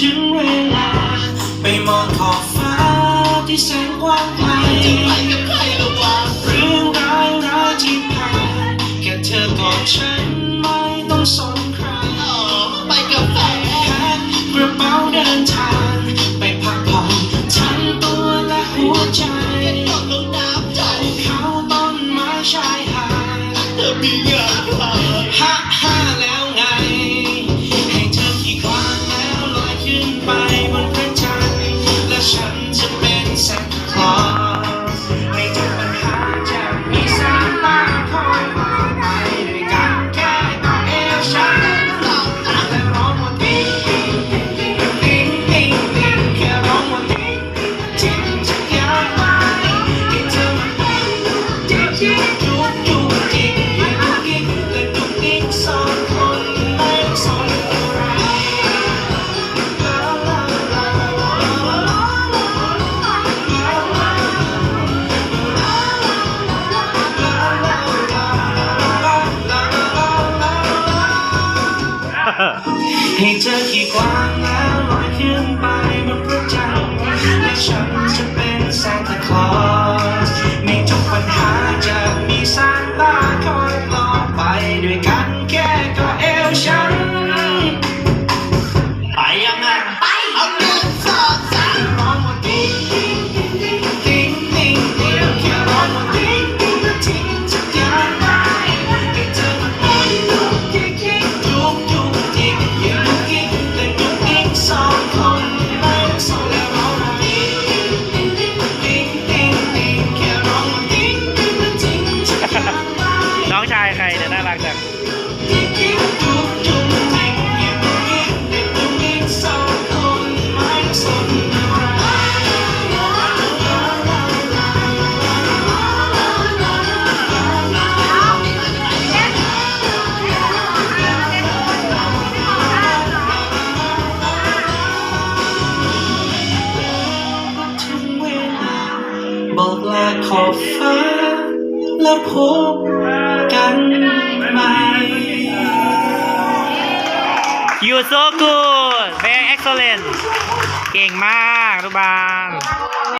ถึงเวลาไปมองขอบฟ้าที่แสนกว้างไกลจะเรื่องรายรายที่ผ่านแค่เธอก่อนฉันไม่ต้องสนใคไปกัแฟแพ็กระเป๋าเดินทาง ไปพักผ่อนทั้ตัวและหัวใจเขาต้นไม้ชายหาดเธอมี ให้เธอขี่กว้างแล้วลอยขึ้นไปบน บอกลาขอบฟ้าแล้วพบกัน so good very excellent. เก่งมากรุบาล.